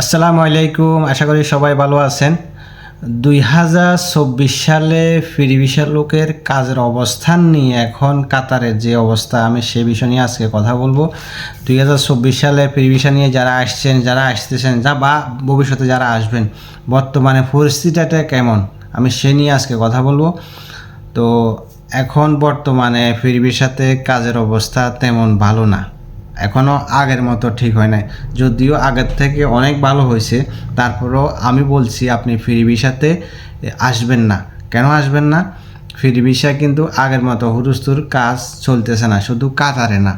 আসসালামু আলাইকুম, আশা করি সবাই ভালো আছেন। দুই হাজার চব্বিশ সালে ফিরি লোকের কাজের অবস্থান নিয়ে এখন কাতারের যে অবস্থা, আমি সে বিষয় নিয়ে আজকে কথা বলব। দুই হাজার চব্বিশ সালে ফিরি ভিসা নিয়ে যারা আসছেন, যারা আসতেছেন, যা বা ভবিষ্যতে যারা আসবেন, বর্তমানে পরিস্থিতিটা কেমন, আমি সে নিয়ে আজকে কথা বলব। তো এখন বর্তমানে ফিরি ভিসাতে কাজের অবস্থা তেমন ভালো না। এখনও আগের মতো ঠিক হয় নাই। যদিও আগের থেকে অনেক ভালো হয়েছে, তারপরেও আমি বলছি আপনি ফ্রি ভিসাতে আসবেন না। কেন আসবেন না? ফ্রি ভিসা কিন্তু আগের মতো হুরুস্তুর কাজ চলতেছে না, শুধু কাতারে না,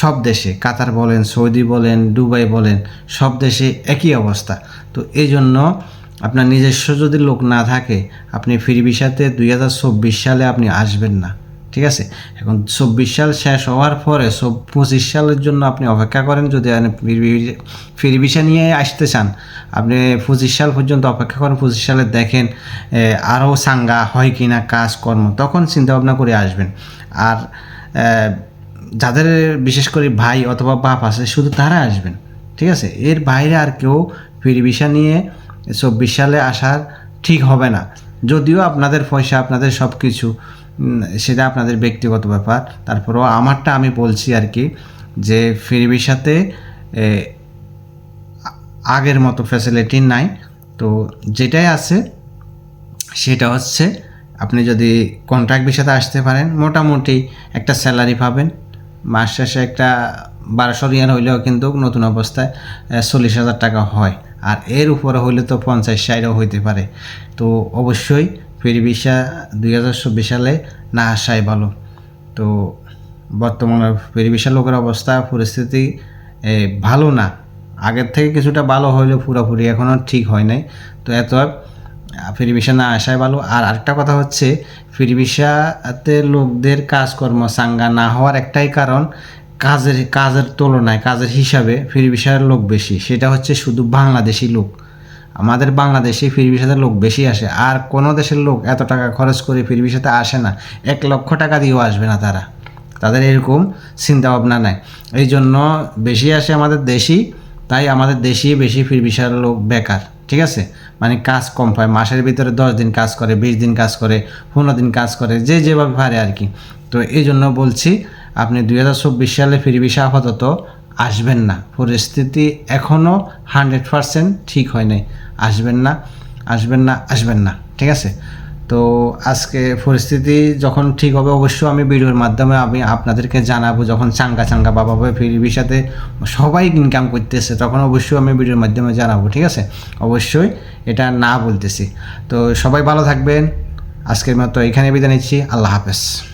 সব দেশে। কাতার বলেন, সৌদি বলেন, দুবাই বলেন, সব দেশে একই অবস্থা। তো এই জন্য আপনার নিজস্ব যদি লোক না থাকে, আপনি ফ্রি ভিসাতে দুই হাজার চব্বিশ সালে আপনি আসবেন না। ঠিক আছে? এখন চব্বিশ সাল শেষ হওয়ার পরে সব পঁচিশ সালের জন্য আপনি অপেক্ষা করেন যদি ফ্রি ভিসা নিয়ে আসতে চান। আপনি পঁচিশ সাল পর্যন্ত অপেক্ষা করেন, পঁচিশ সালে দেখেন আরও সাঙ্গা হয় কি না কাজকর্ম, তখন চিন্তা ভাবনা করে আসবেন। আর যাদের বিশেষ করে ভাই অথবা বাপ আছে, শুধু তারা আসবেন, ঠিক আছে? এর বাইরে আর কেউ ফ্রি ভিসা নিয়ে চব্বিশ সালে আসার ঠিক হবে না। যদিও আপনাদের পয়সা, আপনাদের সব কিছু সেটা আপনাদের ব্যক্তিগত ব্যাপার। তারপরেও আমারটা আমি বলছি আর কি যে ফ্রি আ- আগের মতো ফ্যাসিলিটি নাই। তো যেটাই আছে, সেটা হচ্ছে আপনি যদি কন্ট্রাক্ট বিষয়তে আসতে পারেন, মোটামুটি একটা স্যালারি পাবেন। মাস শেষে একটা বারোশো রিয়াল হইলেও কিন্তু নতুন অবস্থায় চল্লিশ হাজার টাকা হয়। আর এর উপরে হইলে তো পঞ্চাশ, ষাটও হইতে পারে। তো অবশ্যই ভিসা দুই হাজার চব্বিশ সালে না আসাই ভালো। তো বর্তমানে ভিসা লোকের অবস্থা, পরিস্থিতি ভালো না। আগের থেকে কিছুটা ভালো হইলেও পুরোপুরি এখনও ঠিক হয় নাই। তো এত ফ্রি ভিসা না আসাই ভালো। আর আরেকটা কথা হচ্ছে ফ্রি ভিসাতে লোকদের কাজকর্ম সাঙ্গা না হওয়ার একটাই কারণ, কাজের কাজের তুলনায়, কাজের হিসাবে ফ্রি ভিসার লোক বেশি। সেটা হচ্ছে শুধু বাংলাদেশি লোক। আমাদের বাংলাদেশে ফ্রি ভিসাতে লোক বেশি আসে, আর কোনো দেশের লোক এত টাকা খরচ করে ফ্রি ভিসাতে আসে না। এক লক্ষ টাকা দিয়েও আসবে না তারা। তাদের এরকম চিন্তা ভাবনা নাই। এই জন্য বেশি আসে আমাদের দেশি, তাই আমাদের দেশি বেশি ফির লোক বেকার, ঠিক আছে? মানে কাজ কম পায়, মাসের ভিতরে দশ দিন কাজ করে, বিশ দিন কাজ করে, পনেরো দিন কাজ করে, যে যেভাবে পারে আর কি। তো এই জন্য বলছি, আপনি দুই হাজার চব্বিশ সালে ফিরি ভিসা আপাতত আসবেন না। পরিস্থিতি এখনও হান্ড্রেড পারসেন্ট ঠিক হয় নাই। আসবেন না আসবেন না আসবেন না, ঠিক আছে? তো আজকে পরিস্থিতি যখন ঠিক হবে, অবশ্যই আমি ভিডিওর মাধ্যমে আমি আপনাদেরকে জানাব, যখন চাঙ্গা চাঙ্গা বাবা ভাই ফিরি ভিসাতে সবাই ইনকাম করতেছে, তখন অবশ্যই আমি ভিডিওর মাধ্যমে জানাব, ঠিক আছে? অবশ্যই এটা না বলতেছি। তো সবাই ভালো থাকবেন। আজকের মতো এখানে বিদায় নিচ্ছি। আল্লাহ হাফেজ।